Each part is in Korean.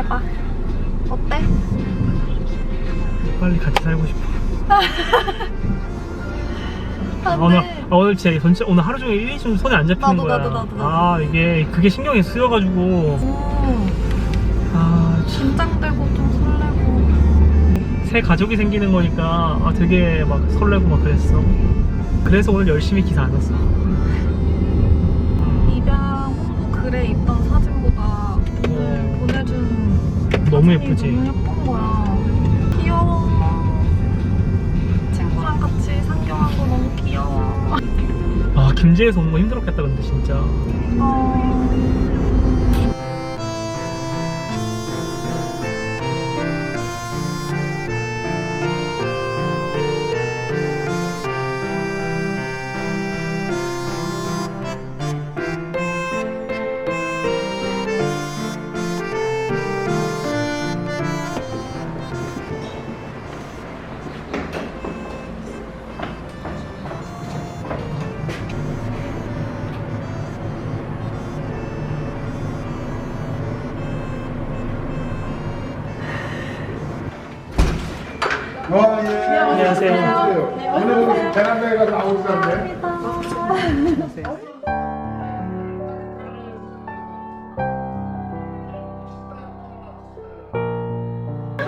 해봐. 어때? 빨리 같이 살고 싶어. 아, 안 오늘 돼. 아, 오늘 진짜 전체 오늘 하루 종일 일이 좀 손에 안 잡히는 나도, 거야. 나도, 나도, 나도. 아 이게 그게 신경이 쓰여가지고 음, 아, 참, 긴장되고 좀 설레고. 새 가족이 생기는 거니까 아, 되게 막 설레고 막 그랬어. 그래서 오늘 열심히 기사 안 썼어. 입양 홍보 글에 있던 너무 예쁘지? 너무 예쁜 거야. 귀여워. 친구랑 같이 상경한 거 너무 귀여워. 아 김제에서 오는 거 힘들었겠다 근데 진짜. 어... 와, 예. 안녕하세요. 오늘 우리 베란다에 가서 있었는데.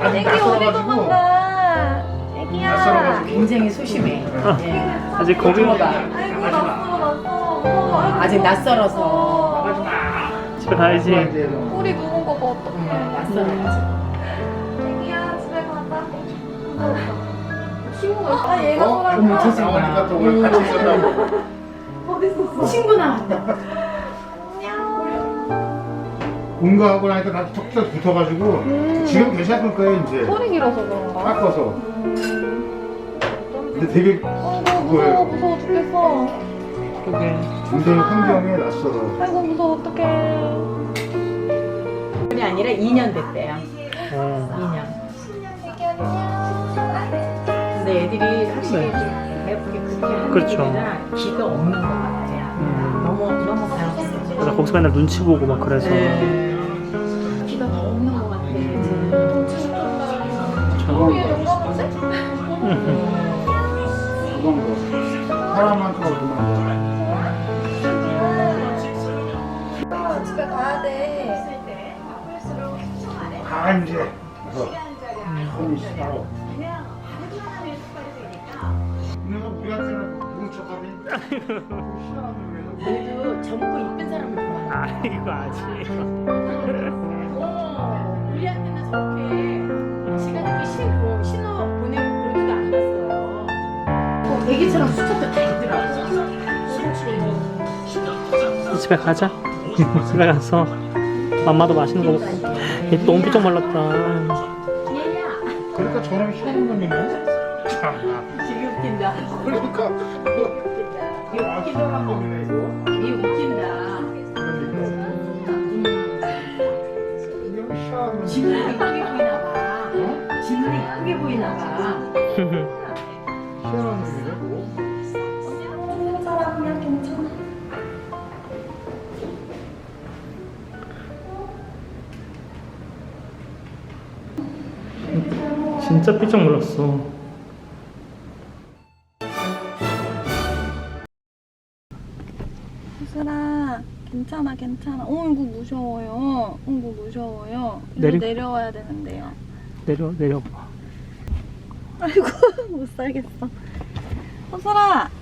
아직 애기 어디 낯설어가지고. 도망가? 애기야. 낯설어가지고. 굉장히 소심해. 예. 아직 거기 들어봐. 아이고 낯설어 낯설어. 무서워. 아이고, 아직 무서워. 낯설어서. 집에 가야지. 꼬리 누운 거봐 어떡해. 낯설어 친구가 아 얘가 어? 어머, 저 친구야. 나오니까 또 오늘 같이 있었다고. 어디 있었어? 친구 나왔다. 공부하고 나니까 나도 턱턱 붙어가지고 지금 괜찮을 거예요 이제 소리 길어서 그런가? 깎아서 근데 되게 아이고 무서워. 무서워 죽겠어. 그게 굉장히 환경에 낯설어 아이고 무서워 어떡해. 그게 아니라 2년 됐대요. 근데 애들이 확실히 좀 예쁘게 그렇게 하는 그렇죠. 애들이라 기가 없는 것 같아요. 음. 너무 너무 가볍어. 맞아 거기서 맨날 눈치 보고 막 그래서. 네. 기가 너무 없는 것 같아. 어, 얘 용감하지? 그런 거 사람한테 얼마나 아, 집에 가야 돼. 다 이제 그래서 손이 내 그래도 젊고 이쁜 사람을 좋아해. 아이고 아직. 어, 우리한테는 저렇게 시간 듣기 싫고 신호 보내고 그러지도 않았어요. 어, 애기처럼 수첩도 다 있더라고요. 집에 가자. 집에 가서 맘마도 맛있는 거 먹고. 얘 너무 삐쩍 말랐다. 얘야, 그러니까 저런 희한한 놈이네 참나 되게 웃긴다. 그러니까 이 웃기더라고. 웃긴다. 그러니까 음, 지문이 보이나 봐. 어? 지문이 보이나 봐. 진짜 삐쩍 말랐어. 수라 괜찮아 괜찮아. 어이구 무서워요. 어이구 무서워요. 내리- 내려와야 되는데요. 내려 내려봐. 아이고 못 살겠어. 호수라. 찍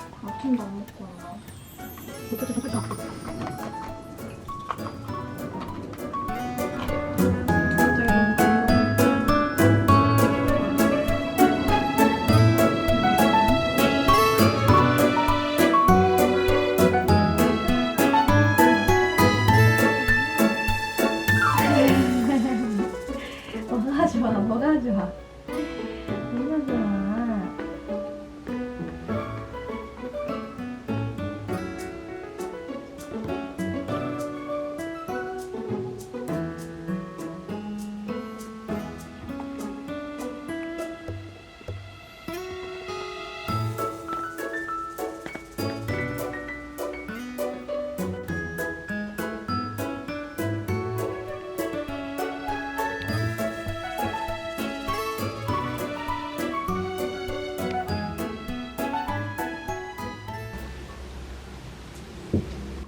아침도 안 먹거나. 어떻게 좀 살짝 갑자기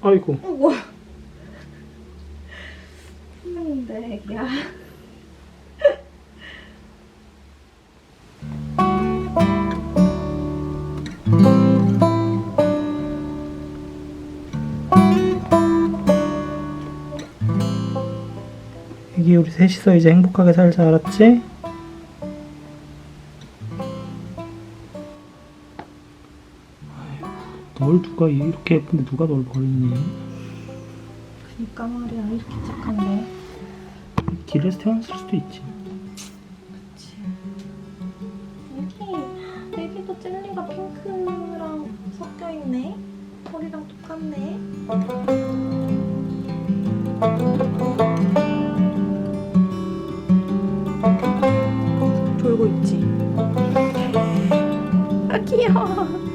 아이고 우와. 했는데 애기야. 애기 우리 셋이서 이제 행복하게 살자 알았지? 널 누가 이렇게 예쁜데 누가 널 버리니? 그니까 말이야 이렇게 착한데. 길에서 태어났을 수도 있지 애기, 애기도 젤리가 핑크랑 섞여 있네. 털이랑 똑같네. 졸고 있지. 아 귀여워.